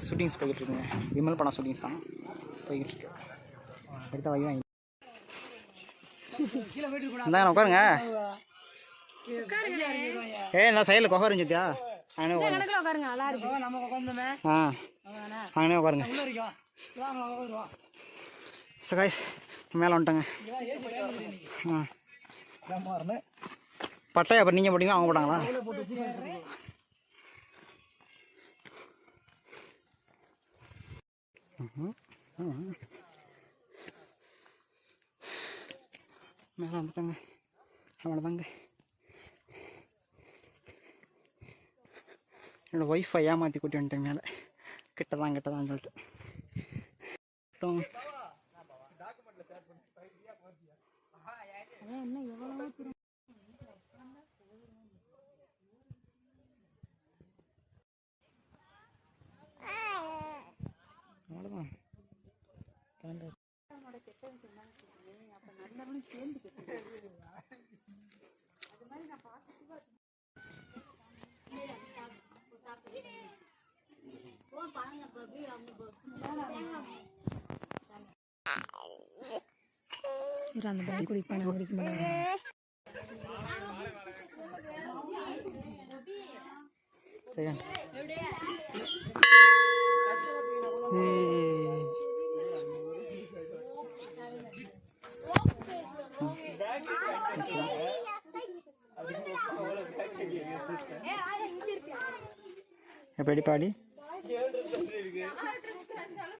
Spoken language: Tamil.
ஷூட்டிங்ஸ் போய்கிட்டு இருக்குங்க விமல் படம் ஷூட்டிங்ஸ் தான் போய்கிட்டு இருக்கு அடுத்த வழி வாங்கி இந்தாங்க உட்காருங்க. ஏய் நான் சைடில் கொகை இருந்துச்சியா அங்கே உட்காருங்க. கணக்கில் உட்காருங்க நல்லா இருக்கு. நம்ம உட்காந்துமே ஆ. அங்கே உட்காருங்க. உள்ள இருக்கோம் வாங்க உட்காந்துருவோம் ஸோ காய்ஸ் மேலே வந்துட்டோங்க. ஆ. பட்டையா அப்புறம் நீங்கள் போட்டிங்களா? அவங்க போட்டாங்களா? மேலே வந்துட்டோங்க. அவ்வளோதாங்க. என்னோடய ஒய்ஃபை ஏமாற்றி கூட்டி வந்துட்டேன் மேலே. கிட்ட தான் கிட்ட தான் சொல்லிட்டு என்ன சரி அந்த பாடி குடிப்பான குடிக்க மாட்டாங்க சரியா எப்படி பாடி